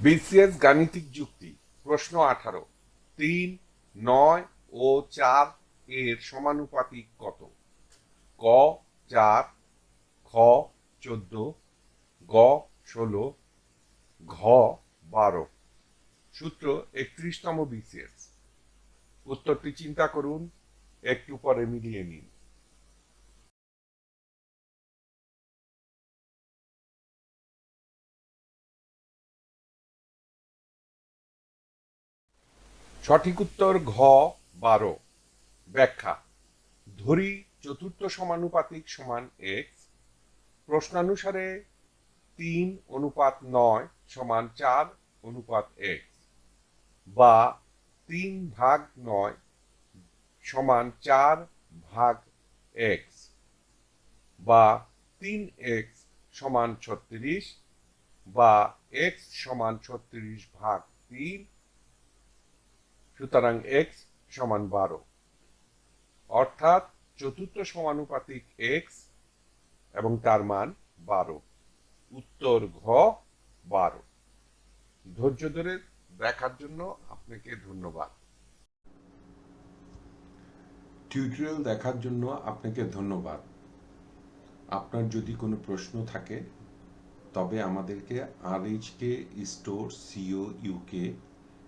BCS গাণিতিক যুক্তি, প্রশ্ন আঠারো। তিন, নয় ও চার এর সমানুপাতিক কত? ক, চার, খ, চোদ্দ, গ, ষোলো, ঘ, বারো। সূত্র একত্রিশতম বিসিএস। উত্তরটি চিন্তা করুন, একটু পরে মিলিয়ে নিন। সঠিক উত্তর ঘ, বারো। ব্যাখ্যা। ধরি চতুর্থ সমানুপাতিক সমান এক্স প্রশ্নানুসারে তিন অনুপাত নয় সমান চার অনুপাত এক্স বা তিন ভাগ নয় সমান চার ভাগ এক্স বা তিন এক্স সমান ছত্রিশ বা এক্স সমান ছত্রিশ ভাগ তিন সুতরাং এক্স সমান বারো। অর্থাৎ চতুর্থ সমানুপাতিক এক্স এবং তার মান বারো। উত্তর ঘ বারো। ধৈর্য ধরে দেখার জন্য আপনাকে ধন্যবাদ। টিউটোরিয়াল দেখার জন্য আপনাকে ধন্যবাদ। আপনার যদি কোনো প্রশ্ন থাকে, তবে আমাদেরকে আর H K store co UK